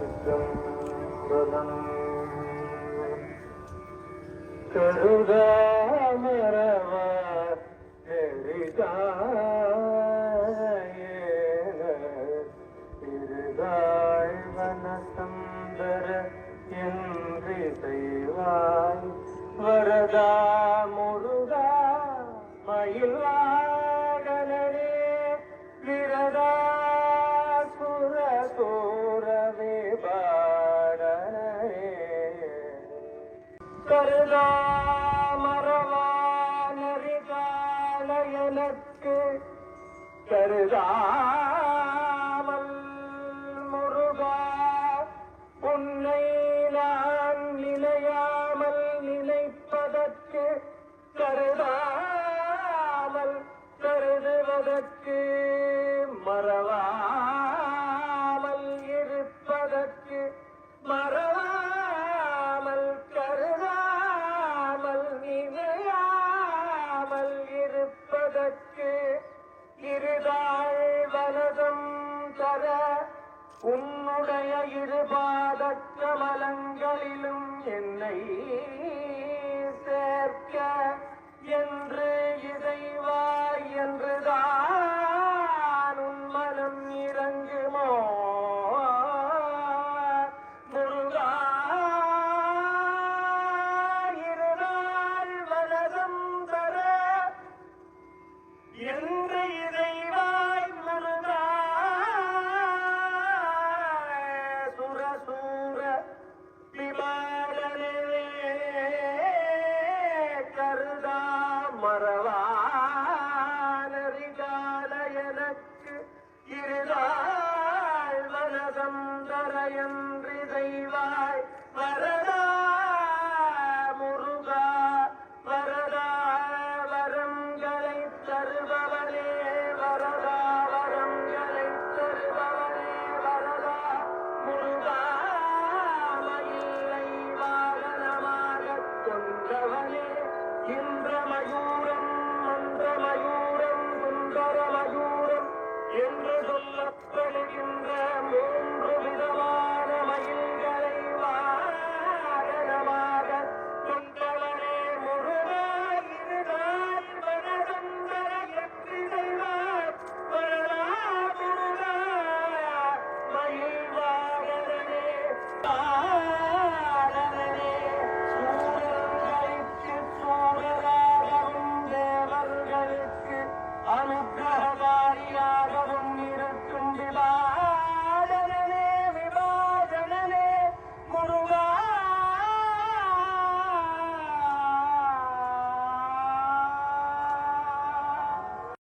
திருச்சிற்றம்பலம் கருதாமரவார் இருதாய் வனசந்தர என்று செய்வாய் வரதா முருகா மயிலா கருதாமரவானரிகால எனக்கு கருதாமல் முருகா உன்னை நான் நினையாமல் நினைப்பதற்கு கருதா வலதும் தர உன்னுடைய இருபாத கமலங்களிலும் என்னை சேர்க்க என்று இருதாள் செய்வாய் பரத